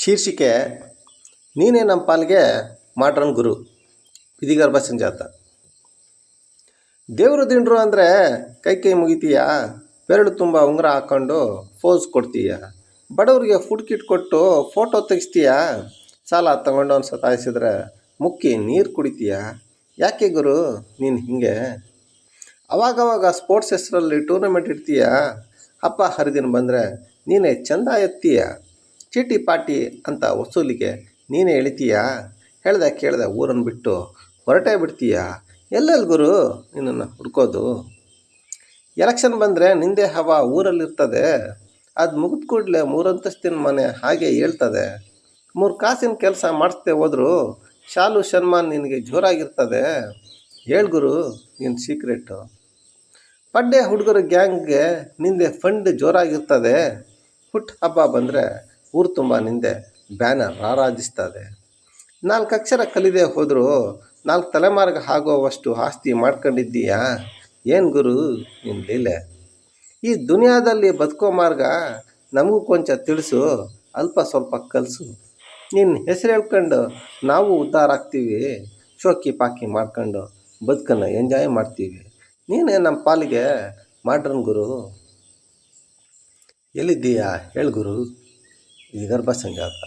ಶೀರ್ಷಿಕೆ, ನೀನೇ ನಮ್ಮ ಪಾಲಿಗೆ ಮಾಡ್ರನ್ ಗುರು ವಿಧಿಗರ್ಭ ಸಂಜಾತ ದೇವರು ದಿಂಡ್ರು ಅಂದರೆ ಕೈ ಕೈ ಮುಗಿತೀಯ? ಬೆರಳು ತುಂಬ ಉಂಗುರ ಹಾಕ್ಕೊಂಡು ಫೋಸ್ ಕೊಡ್ತೀಯ? ಬಡವ್ರಿಗೆ ಫುಡ್ ಕಿಟ್ ಕೊಟ್ಟು ಫೋಟೋ ತೆಗಿಸ್ತೀಯ? ಸಾಲ ತಗೊಂಡವನು ಸತಾಯಿಸಿದ್ರೆ ಮುಕ್ಕಿ ನೀರು ಕುಡಿತೀಯ? ಯಾಕೆ ಗುರು, ನೀನು ಹೀಗೆ? ಅವಾಗವಾಗ ಸ್ಪೋರ್ಟ್ಸ್ ಹೆಸರಲ್ಲಿ ಟೂರ್ನಮೆಂಟ್ ಇಡ್ತೀಯ? ಹಬ್ಬ ಹರಿದಿನ ಬಂದರೆ ನೀನೇ ಚಂದ ಎತ್ತೀಯ? ಚೀಟಿ ಪಾಟಿ ಅಂತ ವಸೂಲಿಗೆ, ನೀನೇ ಎಳಿತೀಯಾ? ಹೇಳ್ದೆ ಕೇಳ್ದೆ ಊರನ್ನು ಬಿಟ್ಟು ಹೊರಟೇ ಬಿಡ್ತೀಯಾ? ಎಲ್ಲೆಲ್ಲಿ ಗುರು ನಿನ್ನನ್ನು ಹುಡ್ಕೋದು? ಎಲೆಕ್ಷನ್ ಬಂದರೆ ನಿಂದೆ ಹವಾ ಊರಲ್ಲಿರ್ತದೆ. ಅದು ಮುಗಿದ ಕೂಡಲೇ ಮೂರಂತಸ್ತಿನ ಮನೆ ಹಾಗೆ ಹೇಳ್ತದೆ ಮೂರು ಕಾಸಿನ ಕೆಲಸ ಮಾಡಿಸ್ದೆ ಹೋದರೂ ಶಾಲು ಸನ್ಮಾನ್ ನಿನಗೆ ಜೋರಾಗಿರ್ತದೆ. ಹೇಳ್ ಗುರು ನಿನ್ನ ಸೀಕ್ರೆಟು. ಪಡ್ಡೆ ಹುಡುಗರ ಗ್ಯಾಂಗ್ಗೆ ನಿಂದೆ ಫಂಡ್ ಜೋರಾಗಿರ್ತದೆ. ಹುಟ್ಟು ಹಬ್ಬ ಬಂದರೆ ಊರು ತುಂಬ ನಿಂದೆ ಬ್ಯಾನರ್ ರಾರಾಜಿಸ್ತದೆ ನಾಲ್ಕು ಅಕ್ಷರ ಕಲಿದೆ ಹೋದರೂ ನಾಲ್ಕು ತಲೆಮಾರಿಗೆ ಆಗೋವಷ್ಟು ಆಸ್ತಿ ಮಾಡ್ಕೊಂಡಿದ್ದೀಯಾ? ಏನು ಗುರು ನಿನ್ನ ಲೀಲೆ? ಈ ದುನಿಯಾದಲ್ಲಿ ಬದುಕೋ ಮಾರ್ಗ ನಮಗೂ ಕೊಂಚ ತಿಳಿಸು, ಅಲ್ಪ ಸ್ವಲ್ಪ ಕಲಿಸು. ನಿನ್ನ ಹೆಸರು ಹೇಳ್ಕೊಂಡು ನಾವು ಉದ್ಧಾರ ಆಗ್ತೀವಿ, ಶೋಕಿ ಪಾಕಿ ಮಾಡ್ಕೊಂಡು ಬದುಕನ್ನು ಎಂಜಾಯ್ ಮಾಡ್ತೀವಿ. ನೀನೇ ನಮ್ಮ ಪಾಲಿಗೆ ಮಾಡ್ರನ್ ಗುರು. ಎಲ್ಲಿದ್ದೀಯಾ? ಹೇಳು ಗುರು. ಈ ಗರ್ಭ ಸಂಜಾತ